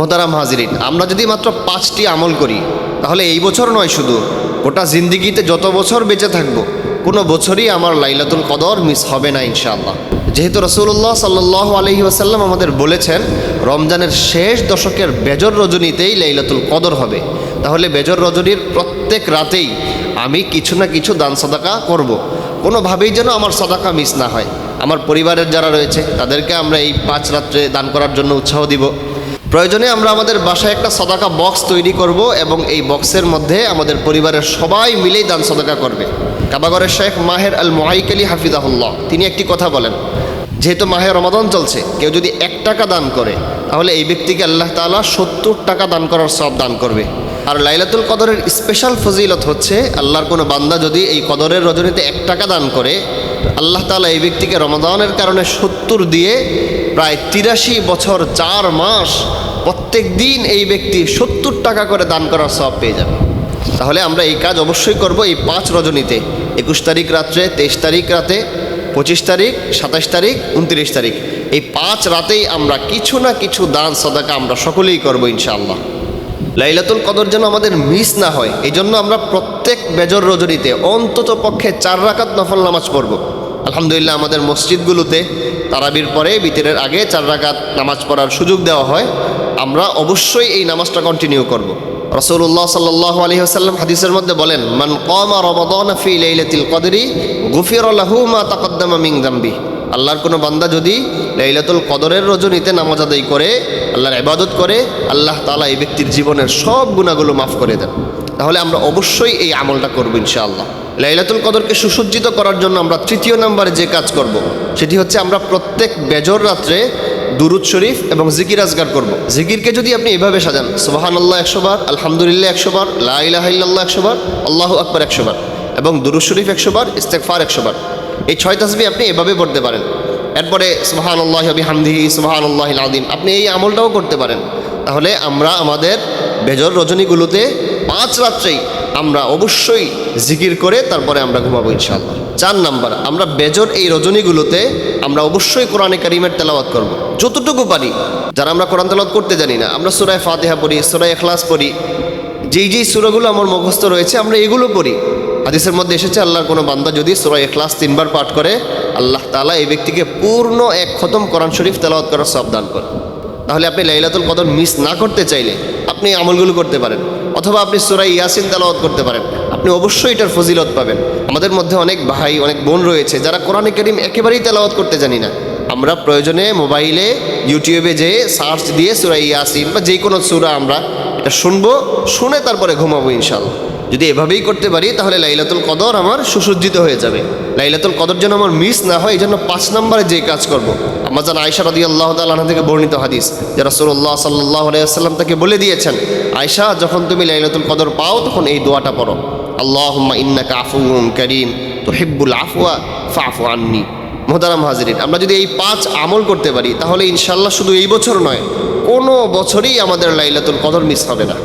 মোহতারাম হাজিরিন, আমরা যদি মাত্র পাঁচটি আমল করি, তাহলে এই বছর নয় শুধু, গোটা জিন্দিগিতে যত বছর বেঁচে থাকব, কোনো বছরই আমার লাইলাতুল কদর মিস হবে না ইনশাআল্লাহ। যেহেতু রসুল্লাহ সাল্লাহ আলহি আসাল্লাম আমাদের বলেছেন, রমজানের শেষ দশকের বেজর রজনীতেই লাইলাতুল কদর হবে। তাহলে বেজর রজনীর প্রত্যেক রাতেই আমি কিছু না কিছু দান সদাকা করব। কোনোভাবেই যেন আমার সদাকা মিস না হয়। আমার পরিবারের যারা রয়েছে, তাদেরকে আমরা এই পাঁচ রাত্রে দান করার জন্য উৎসাহ দিব। প্রয়োজনে আমরা আমাদের বাসায় একটা সদাকা বক্স তৈরি করব এবং এই বক্সের মধ্যে আমাদের পরিবারের সবাই মিলেই দান সদাকা করবে। কাবাগরের শেখ মাহের আল মোহাইক আলী হাফিজাহুল্লাহ, তিনি একটি কথা বলেন, যেহেতু মাহে রমাদান চলছে, কেউ যদি এক টাকা দান করে, তাহলে এই ব্যক্তিকে আল্লাহ তাআলা সত্তর টাকা দান করার সব দান করবে। আর লাইলাতুল কদরের স্পেশাল ফজিলত হচ্ছে, আল্লাহর কোনো বান্দা যদি এই কদরের রজনীতে এক টাকা দান করে আল্লাহ তাআলা এই ব্যক্তিকে রমাদানের কারণে সত্তর দিয়ে প্রায় তিরাশি বছর, চার মাস প্রত্যেক দিন এই ব্যক্তি সত্তর টাকা করে দান করার সব পেয়ে যাবে। তাহলে আমরা এই কাজ অবশ্যই করব এই পাঁচ রজনীতে। একুশ তারিখ রাত্রে, তেইশ তারিখ রাতে, পঁচিশ তারিখ, সাতাশ তারিখ, উনত্রিশ তারিখ। এই পাঁচ রাতেই আমরা কিছু না কিছু দান, সদাকা আমরা সকলেই করব ইনশাআল্লাহ। লাইলাতুল কদর যেন আমাদের মিস না হয়। এই জন্য আমরা প্রত্যেক বেজর রজনীতে অন্তত পক্ষে চার রাকাত নফল নামাজ পড়ব। আলহামদুলিল্লাহ আমাদের মসজিদগুলোতে তারাবির পরে বিতিরের আগে চার রাকাত নামাজ পড়ার সুযোগ দেওয়া হয়। আমরা অবশ্যই এই নামাজটা কন্টিনিউ করব। রসুল্লাহ সাল্লাহ আলহি আসাল্লাম হাদিসের মধ্যে বলেন, মান কমা রমাদন ফি লাইলাতিল কদরি, গুফির লাহু মা তাকদ্দামা মিং জাম্বি আল্লাহর কোনো বান্দা যদি লাইলাতুল কদরের রজনীতে নামাজ আদায় করে আল্লাহর ইবাদত করে, আল্লাহ তালা এই ব্যক্তির জীবনের সব গুণাগুলো মাফ করে দেন তাহলে আমরা অবশ্যই এই আমলটা করব ইনশাআল্লাহ লাইলাতুল কদরকে সুসজ্জিত করার জন্য আমরা তৃতীয় নম্বরে যে কাজ করব। সেটি হচ্ছে আমরা প্রত্যেক বেজর রাত্রে দুরুদ শরীফ এবং জিকির আজগার করব। জিকিরকে যদি আপনি এভাবে সাজান সুবাহান আল্লাহ একশো বার, আলহামদুলিল্লাহ একশো বার লাইলাহিল্লাহ একশো বার, আল্লাহ আকবর একশো বার, এবং দুরুদ শরীফ একশো বার ইস্তেকফার একশো বার এই ছয় তাসবি আপনি এভাবে পড়তে পারেন এরপরে সুবাহান আল্লাহ হামদিহি সুবাহান আল্লাহ আদিম আপনি এই আমলটাও করতে পারেন। তাহলে আমরা আমাদের বেজর রজনীগুলোতে পাঁচ রাত্রেই আমরা অবশ্যই জিকির করে তারপরে আমরা ঘুমাবো ইনশাআল্লাহ। চার নাম্বার, আমরা বেজর এই রজনীগুলোতে আমরা অবশ্যই কোরআনে কারিমের তেলাওয়াত করব। যতটুকু পারি, যারা আমরা কোরআন তেলাওয়াত করতে জানি না, আমরা সুরায় ফাতেহা পড়ি সুরায় এখলাস পড়ি, যেই যেই সুরাগুলো আমার মুখস্থ রয়েছে, আমরা এগুলো পড়ি। হাদিসের মধ্যে এসেছে, আল্লাহর কোনো বান্দা যদি সুরায় এখলাস তিনবার পাঠ করে, আল্লাহ তালা এই ব্যক্তিকে পূর্ণ এক খতম কোরআন শরীফ তেলাওয়াত করার সব দান করে। তাহলে আপনি লাইলাতুল কদর মিস না করতে চাইলে আপনি আমলগুলো করতে পারেন, অথবা আপনি সুরাই ইয়াসিন তেলাওয়াত করতে পারেন। আপনি অবশ্যই এটার ফজিলত পাবেন। আমাদের মধ্যে অনেক ভাই, অনেক বোন রয়েছে যারা কোরআনে করিম একেবারেই তেলাওয়াত করতে জানি না। আমরা প্রয়োজনে মোবাইলে, ইউটিউবে যেয়ে সার্চ দিয়ে সুরাই ইয়াসিন বা যে কোনো সুরা আমরা এটা শুনব, শুনে তারপরে ঘুমাবো ইনশাল্লাহ যদি এভাবেই করতে পারি, তাহলে লাইলাতুল কদর আমার সুসজ্জিত হয়ে যাবে। লাইলাতুল কদর যেন আমার মিস না হয় এই জন্য পাঁচ নম্বরে যে কাজ করব। আমার যেন আয়সা রদি আল্লাহ তাল্লাহ থেকে বর্ণিত হাদিস, যে রসুল্লাহ সাল্লাহ আলাইসাল্লাম তাকে বলে দিয়েছেন আয়সা যখন তুমি লাইলাতুল কদর পাও, তখন এই দোয়াটা পড়ো। আল্লাহ ইন্না আফুন করিম তো হিব্বুল আফুয়া ফাফু আননি। মোহতারাম হাজিরিন, আমরা যদি এই পাঁচ আমল করতে পারি, তাহলে ইনশাল্লাহ শুধু এই বছর নয়, কোনো বছরই আমাদের লাইলাতুল কদর মিস হবে না।